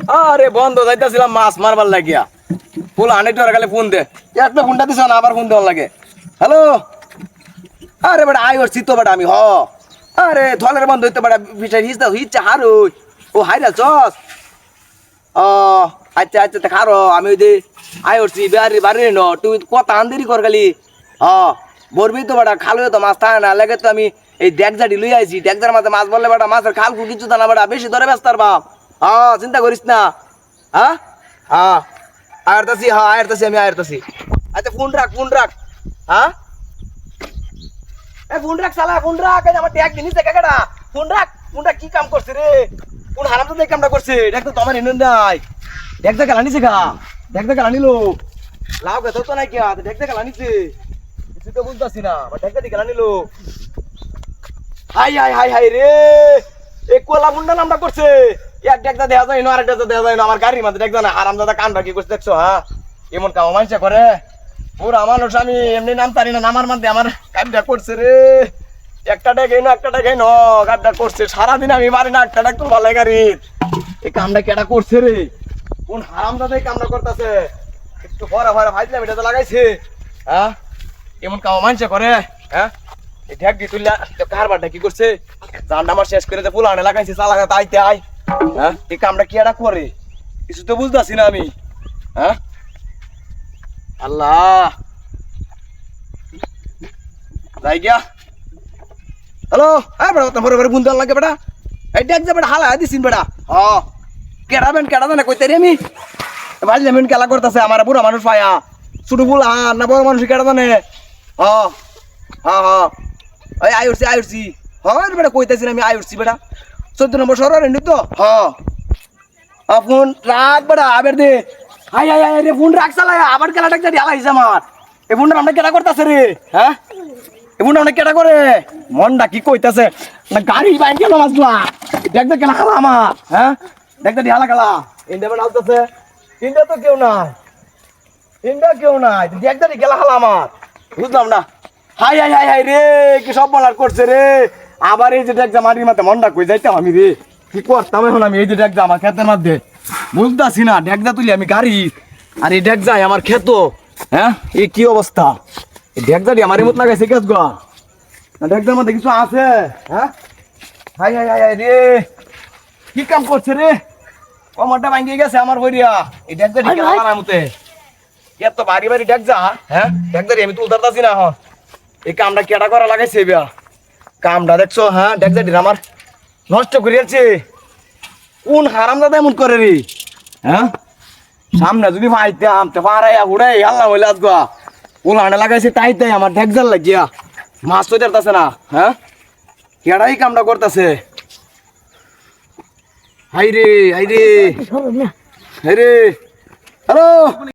আরে বন্ধ, যাইতেছিলাম মাছ মারবার লাগিয়া। ফুল আনেক টাকা খালি ফোন দে। একটা ফোনটা দিছ না, আবার ফোন দেওয়ার লাগে। হ্যালো? আরে বেটা আই ওর তো বেটা আমি, হ। আরে থলের বন্ধ হইতে বেটা বিষয় হিসটা হিচ্ছে হারুই ও হাইরা চস। ও আচ্ছা আচ্ছা তা খারো, আমি ওই যে আই উঠছি বাড়ি বাড়ি ন, তুই কত আন্দেরি কর খালি। হ বলবি তো বেটা, খালো তো মাছ থাকে না, লাগে তো আমি এই ডেকজাটি লই আইছি। ডেকজার মাঝে মাছ বললে বেটা, মাছের খাল কিছু না বেটা, বেশি ধরে ব্যস্ত আর বাপ। হ্যাঁ চিন্তা করিস না। হ্যাঁ? হ্যাঁ। আয়রতাছি হ্যাঁ আয়রতাছি আমি আয়রতাছি আচ্ছা ফোন রাখ ফোন রাখ। হ্যাঁ? এ, ফোন রাখ শালা, ফোন রাখ। আমার ট্যাগ জিনিস দেখে কেডা ফোন রাখ, ফোন কি কাম করছে রে? কোন হারাম তো কামটা করছে। দেখ তো তোমার ইনন নাই। দেখ দেখ লানিছে গা। দেখ দেখ লানিলো লাভ গে তো নাই কি দেখ দেখ লানিছে কিছু তো বুঝতাছি না দেখ দেখ লানিলো হাই হাই হাই হাই রে। এ কোলা মুন্ডা নামটা করছে। এক দেখটা দেখা যায় না আরেক দেখটা দেখা যায় না, আমার গাড়ির মধ্যে দেখছ না আরাম দাদা কান করছে, দেখছ হ্যাঁ? এমন কাম মানুষে করে। পুরা মানুষ, আমি এমনি নাম পারি না, নামার মধ্যে আমার কামটা করছে রে। একটা ডেকে না, একটা ডেকে ন কামটা করছে। সারাদিন আমি পারি না, একটা ডাক তো ভালো গাড়ির এই কামটা কেটা করছে রে? কোন হারাম এই কামটা করতেছে? একটু ভরা ভরা ভাইছিলাম এটা তো লাগাইছে। হ্যাঁ? এমন কাম মানুষে করে হ্যাঁ? ঢেক দিয়ে তুললা কারবারটা কি করছে? জানটা আমার শেষ করে পুলা আনে লাগাইছে, চালাকা তাইতে আয়। হ্যাঁ? এই কামটা কি এটা করে? কিছু তো বুঝতেছি না আমি। হ্যাঁ? আল্লাহ। যাই গিয়া। হ্যালো? হ্যাঁ বেটা, তোমার ঘরে বুন্দা লাগে বেটা? এই দেখ যা বেটা, হালা দিছিন বেটা। হ। কেডা বেন, কেডা জানে কইতে আমি? বাজলে মেন খেলা করতেছে, আমার বুড়া মানুষ পায়া ছোট বুলা না বড় মানুষ কেডা জানে? হ। হ্যাঁ হ্যাঁ আই উঠছি আই উঠছি হয় বেটা, কইতেছি আমি আই উঠছি বেটা। চোদ্দ নম্বর সরার এন্ডি তো। হ্যাঁ। আ, ফোন রাখ বেটা, আবার দে। হাই হাই হাই রে, ফোন রাখ চালাই আবার খেলাটা ঢালা হিসেবে আমার। এই ফোনটা আমরা কেটা করতেছে রে? হ্যাঁ? এই ফোনটা আমরা কেটা করে? মনটা কি কইতাছে? না গাড়ি বাইন গেল মাছলা দেখ দেখ কেনা খালা আমার। হ্যাঁ? দেখ দেখ ঢালা খেলা। ইন্ডিয়া বেন আসতেছে ইন্ডিয়া তো কেউ নাই। ইন্ডিয়া কেউ নাই। দেখ দেখ গেলা খালা আমার। বুঝলাম না? হাই হাই হাই হাই, রে, কি সব বলার করছে রে? আবার এই যে দেখ মাটির মাথায় মনটা কই যাইতাম আমি রে? কি করতাম এখন আমি? এই যে দেখ আমার খেতের মধ্যে। বুঝতেছি না ডেকদা তুলি আমি গাড়ি। আর এই ডেক যাই আমার ক্ষেত। হ্যাঁ? এই কি অবস্থা? এই ডেকদাটি আমার মত লাগাইছে কেস গা? ডেকদার মধ্যে কিছু আছে। হ্যাঁ? হাই হাই হাই হাই রে। কি কাম করছে রে? কমরটা ভাঙ্গিয়ে গেছে আমার বইরিয়া এই কেন হাই। আমার মতে? এত বাড়ি বাড়ি ডেক যা হ্যাঁ? ডেকদারি আমি তুলতে পারতাছি না এখন। এই কামটা কেটা করা লাগাইছে বিয়া কামটা দেখছ হ্যাঁ? দেখ ডেকদাটি আমার নষ্ট করিয়াছে কোন হারাম দাদা এমন করে রে? হ্যাঁ? সামনে যদি পাইতাম তো পারাই উড়াই আল্লাহ আজগা। কোন হাঁটা লাগাইছে তাই তাই আমার ঢেকজাল লাগিয়া। মাছ তো দেখতেছে না হ্যাঁ? কেডাই কামটা করতেছে? হাই রে হাই রে। হাই রে। হ্যালো?